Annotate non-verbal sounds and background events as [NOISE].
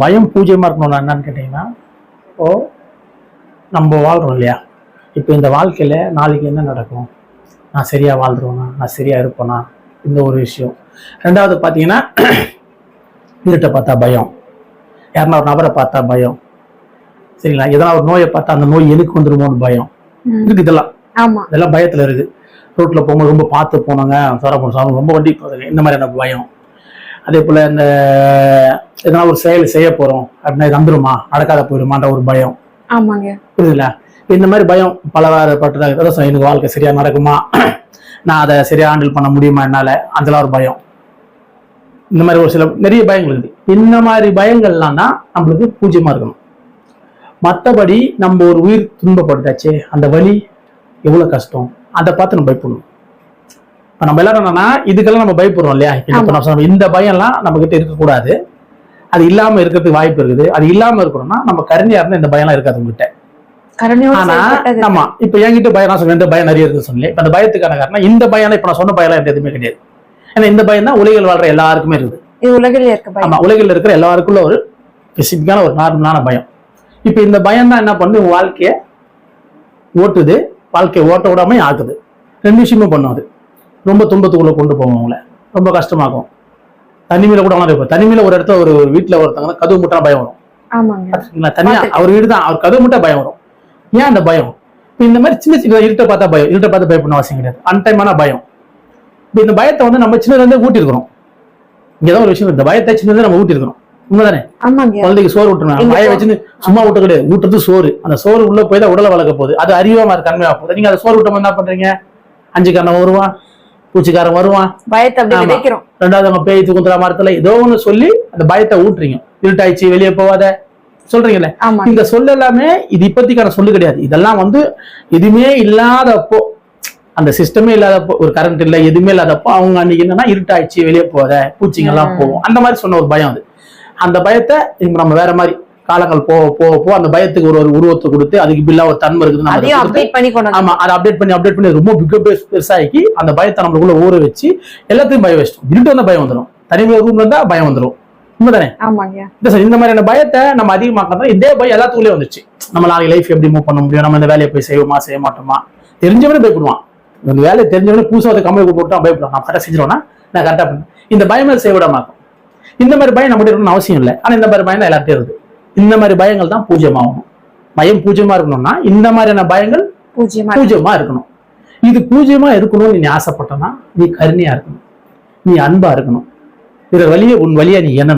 பயம் பூஜ்ஜியமாக இருக்கணும்னா என்னன்னு கேட்டிங்கன்னா ஓ நம்ம வாழ்கிறோம் இல்லையா? இப்போ இந்த வாழ்க்கையில் நாளைக்கு என்ன நடக்கும்? நான் சரியாக வாழ்ந்துருவேனா நான் சரியாக இருப்பேனா? இந்த ஒரு விஷயம். ரெண்டாவது பார்த்தீங்கன்னா இருட்டை பார்த்தா பயம். யாருன்னா ஒரு நபரை பார்த்தா பயம். சரிங்களா? எதனா ஒரு நோயை பார்த்தா அந்த நோய் எனக்கு வந்துருமோன்னு பயம். இருக்கு இதெல்லாம். ஆமா. இதெல்லாம் பயத்தில் இருக்குது ரோட்டில் போகும்போது ரொம்ப பார்த்து போனாங்க சார போன ரொம்ப வண்டி இந்த மாதிரி எனக்கு பயம். அதே போல் இந்த எதனா ஒரு செயல் செய்ய போகிறோம் அப்படின்னா இது வந்துருமா? நடக்காத போயிடுமான்ற ஒரு பயம். ஆமாங்க. புரியுதுங்களா இந்த மாதிரி பயம் பலவாறுபட்டதாக எனக்கு வாழ்க்கை சரியாக நடக்குமா? [CLEARS THROAT] நான் அதை சரியாக ஹேண்டில் பண்ண முடியுமா என்னால்? அதெல்லாம் ஒரு பயம். இந்த மாதிரி ஒரு சில நிறைய பயங்கள் இருக்குது இந்த மாதிரி பயங்கள்லாம் தான் நம்மளுக்கு பூஜ்யமாக இருக்கணும். மற்றபடி நம்ம ஒரு உயிர் துன்பப்படுத்தாச்சே அந்த வலி எவ்வளோ கஷ்டம் அதை பார்த்து நம்ம பயப்படணும். இப்போ நம்ம எல்லாரும் என்னன்னா இதுக்கெல்லாம் நம்ம பயப்படுறோம் இல்லையா? இப்ப சொன்ன இந்த பயம்லாம் நம்ம கிட்ட இருக்கக்கூடாது. அது இல்லாம இருக்கிறதுக்கு வாய்ப்பு இருக்குது. அது இல்லாம இருக்கணும்னா நம்ம கருணையா இருந்தா இந்த பயம்லாம் இருக்காது உங்ககிட்ட. ஆனா ஆமா இப்ப என்கிட்ட பயம் நான் இந்த பயம் நிறைய இருக்குன்னு சொன்னேன். இப்ப அந்த பயத்துக்கான காரணம் இந்த பயம் இப்ப நான் சொன்ன பயம் எல்லாம் எதுவுமே கிடையாது. ஏன்னா இந்த பயம் தான் உலகில் வாழ்ற எல்லாருக்குமே இருக்குது. இது உலகில் இருக்க ஆமா உலகில் இருக்கிற எல்லாருக்குள்ள ஒரு ஸ்பெசிஃபிக்கான ஒரு நார்மலான பயம். இப்ப இந்த பயம் தான் என்ன பண்ணுது? உங்க வாழ்க்கைய ஓட்டுது வாழ்க்கையை ஓட்ட விடாம ஆக்குது. ரெண்டு விஷயமே பண்ணும் அது. ரொம்ப துன்பத்துக்குள்ள கொண்டு போகும் உங்களை ரொம்ப கஷ்டமாகும். தனிமையில கூட வளரும் இப்போ தனிமையில ஒரு இடத்துல ஒரு வீட்டுல ஒருத்தவங்க கதவு முட்டா பயம் வரும்? தனியா அவர் வீடு தான். அவர் கதவு மட்டும் பயம் வரும். ஏன் அந்த பயம்? இப்ப இந்த மாதிரி சின்ன சின்ன இருட்டை பார்த்தா பயம். இருட்டை பார்த்து பயப்படணும் அவசியம் கிடையாது. அன்டைமான பயம். இப்ப இந்த பயத்தை வந்து நம்ம சின்னதுல இருந்தே ஊட்டிருக்கிறோம் இங்கதான் ஒரு விஷயம் இந்த பயத்தை சின்னதுல நம்ம ஊட்டிருக்கிறோம் உண்மைதானே? குழந்தைக்கு சோறு ஊட்டணும். எங்க பய வச்சுன்னு சும்மா ஊட்ட கிடையாது ஊட்டுறது சோறு. அந்த சோறு உள்ள போய் தான் உடலை வளர்க்க போகுது. அது அறிவாம இருக்கு தன்மையா போகுது நீங்க அந்த சோறு ஊட்டம் என்ன பண்றீங்க? அஞ்சுக்காரன் வருவான். பூச்சிக்காரன் வருவான். பயத்தை ரெண்டாவது அவங்க பேய் தூக்குற மரத்துல ஏதோ ஒண்ணு சொல்லி அந்த பயத்தை ஊட்டுறீங்க. இருட்டாயிடுச்சு வெளியே போகாத. சொல்றீங்கல்ல? இந்த சொல் எல்லாமே இது இப்போதைக்கான சொல்லு கிடையாது. இதெல்லாம் வந்து எதுவுமே இல்லாதப்போ அந்த சிஸ்டமே இல்லாதப்போ ஒரு கரண்ட் இல்ல எதுவுமே இல்லாதப்போ அவங்க அன்னைக்கு என்னன்னா இருட்டாயிடுச்சு வெளியே போகாத பூச்சிங்க எல்லாம் ம். போகும். அந்த மாதிரி சொன்ன ஒரு பயம் அது. அந்த பயத்தை நம்ம வேற மாதிரி காலங்கள் போக போக போக அந்த பயத்துக்கு ஒரு ஒரு உருவத்தை கொடுத்து அதுக்கு பில்லா ஒரு தன்மை இருக்குது நம்ம அதை அதையும் கொடுத்து- அப்டேட் பண்ணி கொண்டு வந்து ஆமா அதை அப்டேட் பண்ணி அப்டேட் பண்ணி ரொம்ப பிக பெருசாக்கி அந்த பயத்தை நம்மளுக்குள்ள ஊற வச்சு எல்லாத்தையும் பயம் வச்சிட்டோம். இருட்டு வந்தா பயம் வந்துடும் தனிமை ரூம்ல இருந்தா பயம் வந்துடும் உண்மைதானே? இந்த சார் இந்த மாதிரியான பயத்தை நம்ம அதிகமாக்கிறதா இதே பயம் எல்லாத்துக்குள்ளே வந்துச்சு. நம்ம நாளைக்கு லைஃப் எப்படி மூவ் பண்ண முடியும்? நம்ம இந்த வேலையை போய் செய்வோமா செய்ய மாட்டோமா? தெரிஞ்சவனே பயப்படுவான். இந்த வேலையை தெரிஞ்சவனே புதுசாக அதை கம்பெனி போட்டு பயப்படுவான். நான் கரெக்டாக செஞ்சிருவேனா நான் கரெக்டாக பண்ணேன் இந்த பயமே செய்ய விட மாட்டோம் இந்த மாதிரி பயம் நம்மகிட்ட இருக்கணும்னு அவசியம் இல்லை. ஆனால் இந்த மாதிரி பயம் தான் எல்லார்ட்டையும் இருக்குது. இந்த மாதிரி பயங்கள் தான் பூஜ்யமாகணும் பயம் பூஜ்யமா இருக்கணும்னா இந்த மாதிரியான பயங்கள் பூஜ்யமா இருக்கணும். இது பூஜ்யமா இருக்கணும்னு நீ ஆசைப்பட்டனா நீ கருணையா இருக்கணும். நீ அன்பா இருக்கணும். பிற வழியை உன் வழியா நீ என்ன